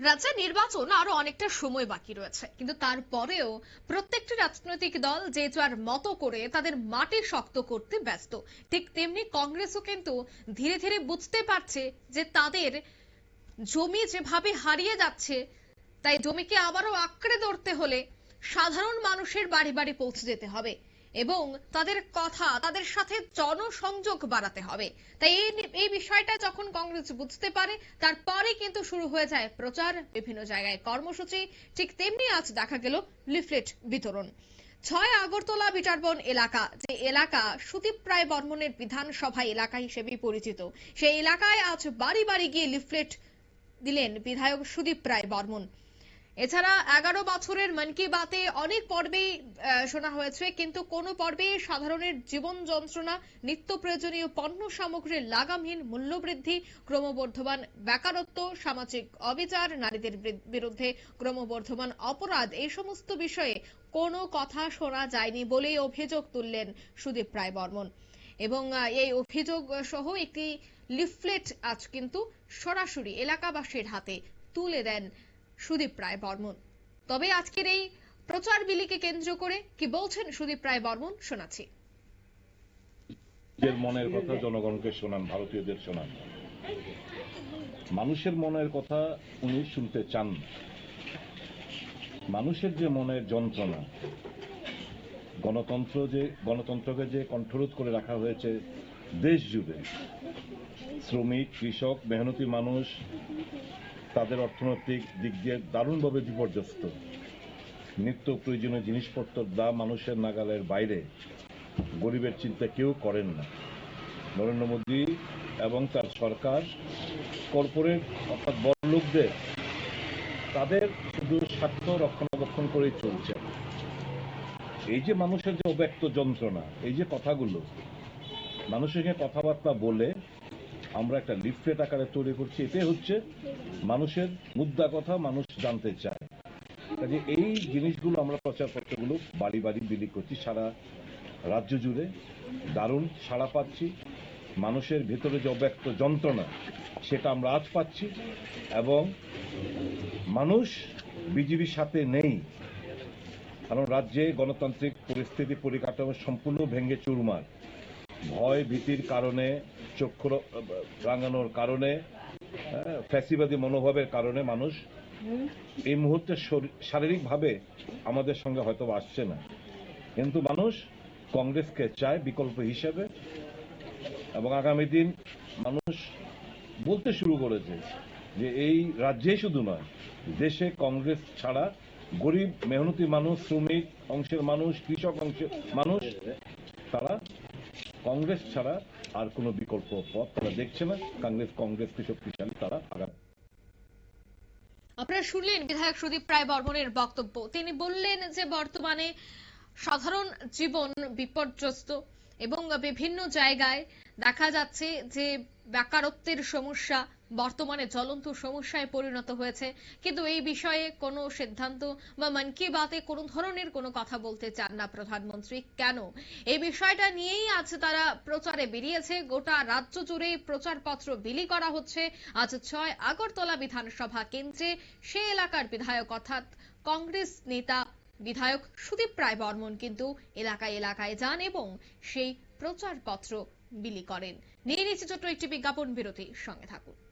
রাজ্যে নির্বাচন আরও অনেকটা সময় বাকি রয়েছে। কিন্তু তারপরেও প্রত্যেকটি রাজনৈতিক দল যে যার মতো করে তাদের মাটি শক্ত করতে ব্যস্ত। ঠিক তেমনি কংগ্রেসও কিন্তু ধীরে ধীরে বুঝতে পারছে যে তাদের জমি যেভাবে হারিয়ে যাচ্ছে, তাই জমিকে আবারও আঁকড়ে ধরতে হলে সাধারণ মানুষের বাড়ি বাড়ি পৌঁছে যেতে হবে। এবং তাদের কথা, তাদের সাথে জনসংযোগ বাড়াতে হবে। তাই এই বিষয়টা যখন কংগ্রেস বুঝতে পারে তারপরে কিন্তু শুরু হয়ে যায় প্রচার বিভিন্ন জায়গায়। কর্মসূচি ঠিক তেমনি আজ দেখা গেল লিফলেট বিতরণ। ছয় আগরতলা বিটারবন এলাকা, যে এলাকা সুদীপ রায় বর্মনের বিধানসভা এলাকা হিসেবে পরিচিত, সেই এলাকায় আজ বাড়ি বাড়ি গিয়ে লিফলেট দিলেন বিধায়ক সুদীপ রায় বর্মন। এছাড়া এগারো বছরের মন কি বাতে অনেক পর্বেই শোনা হয়েছে, কিন্তু কোনো পর্বে সাধারণের জীবন যন্ত্রণা, নিত্য প্রয়োজনীয় পণ্য সামগ্রীর লাগামহীন মূল্যবৃদ্ধি, ক্রমবর্ধমান বেকারত্ব, সামাজিক অবিচার, নারীদের বিরুদ্ধে ক্রমবর্ধমান অপরাধ, এই সমস্ত বিষয়ে কোনো কথা শোনা যায়নি বলেই অভিযোগ তুললেন সুদীপ রায় বর্মন। এবং এই অভিযোগ সহ একটি লিফলেট আজ কিন্তু সরাসরি এলাকাবাসীর হাতে তুলে দেন সুদীপ রায় বর্মন। তবে আজকের এই প্রচার বিলিকে কেন্দ্র করে কি বলছেন সুদীপ রায় বর্মন, শোনাচ্ছি। নিজের মনের কথা জনগণকে শোনান, ভারতীয়দের শোনান। মানুষের মনের কথা উনি শুনতে চান মানুষের যে মনের যন্ত্রণা, গণতন্ত্র যে, গণতন্ত্রকে যে কণ্ঠরোধ করে রাখা হয়েছে দেশ জুড়ে শ্রমিক, কৃষক, মেহনতি মানুষ তাদের অর্থনৈতিক দিক দিয়ে দারুণভাবে বিপর্যস্ত। নিত্য প্রয়োজনীয় জিনিসপত্রের দাম মানুষের নাগালের বাইরে গরিবের চিন্তা কেউ করেন না। নরেন্দ্র মোদী এবং তার সরকার, কর্পোরেট অর্থাৎ বড় লোকদের, তাদের শুধু স্বার্থ রক্ষণাবেক্ষণ করেই চলছে। এই যে মানুষের যে অব্যক্ত যন্ত্রণা, এই যে কথাগুলো, মানুষের কথাবার্তা বলে আমরা একটা লিফলেট আকারে তৈরি করছি। এটাই হচ্ছে মানুষের মুদ্রা কথা মানুষ জানতে চায়। কাজে এই জিনিসগুলো আমরা প্রচারপত্রগুলো বাড়ি বাড়ি বিলি করছি, সারা রাজ্য জুড়ে। দারুণ সাড়া পাচ্ছি। মানুষের ভেতরে যে অব্যক্ত যন্ত্রণা, সেটা আমরা আজ পাচ্ছি এবং মানুষ বিজেপির সাথে নেই। কারণ রাজ্যে গণতান্ত্রিক পরিস্থিতি পরিকাঠামো সম্পূর্ণ ভেঙে চুরমার। ভয় ভীতির কারণে চক্ষু রাঙানোর কারণে হ্যাঁ, ফ্যাসিবাদী মনোভাবের কারণে মানুষ এই মুহূর্তে শরী- শারীরিকভাবে আমাদের সঙ্গে হয়তো আসছে না। কিন্তু মানুষ কংগ্রেসকে চায় বিকল্প হিসেবে এবং আগামী দিন মানুষ বলতে শুরু করেছে যে এই রাজ্যেই শুধু নয় দেশে কংগ্রেস ছাড়া গরিব মেহনতি মানুষ শ্রমিক অংশের মানুষ কৃষক অংশের মানুষ তারা কংগ্রেস ছাড়া আর কোনো বিকল্প পথ তারা দেখছে না। কংগ্রেস কংগ্রেসকে শক্তিশালী তারা আগামী আপনারা শুনলেন বিধায়ক সুদীপ রায় বর্মনের বক্তব্য। তিনি বললেন যে বর্তমানে সাধারণ জীবন বিপর্যস্ত এবং বিভিন্ন জায়গায় দেখা যাচ্ছে যে বেকারত্বের সমস্যা বর্তমানে জ্বলন্ত সমস্যায় পরিণত হয়েছে। কিন্তু এই বিষয়ে কোনো সিদ্ধান্ত বা মন কি বাতে কোনো ধরনের কোনো কথা বলতে চান না প্রধানমন্ত্রী। কেন? এই বিষয়টা নিয়েই আজ তারা প্রচারে বেরিয়েছে। গোটা রাজ্য জুড়ে প্রচারপত্র বিলি করা হচ্ছে। আজ ছয় আগরতলা বিধানসভা কেন্দ্রে সে এলাকার বিধায়ক অর্থাৎ কংগ্রেস নেতা বিধায়ক সুদীপ রায় বর্মন কিন্তু এলাকায় এলাকায় যান এবং সেই প্রচারপত্র বিলি করেন। নিয়ে নিচ্ছে ছোট্ট একটি বিজ্ঞাপন বিরতি সঙ্গে থাকুন।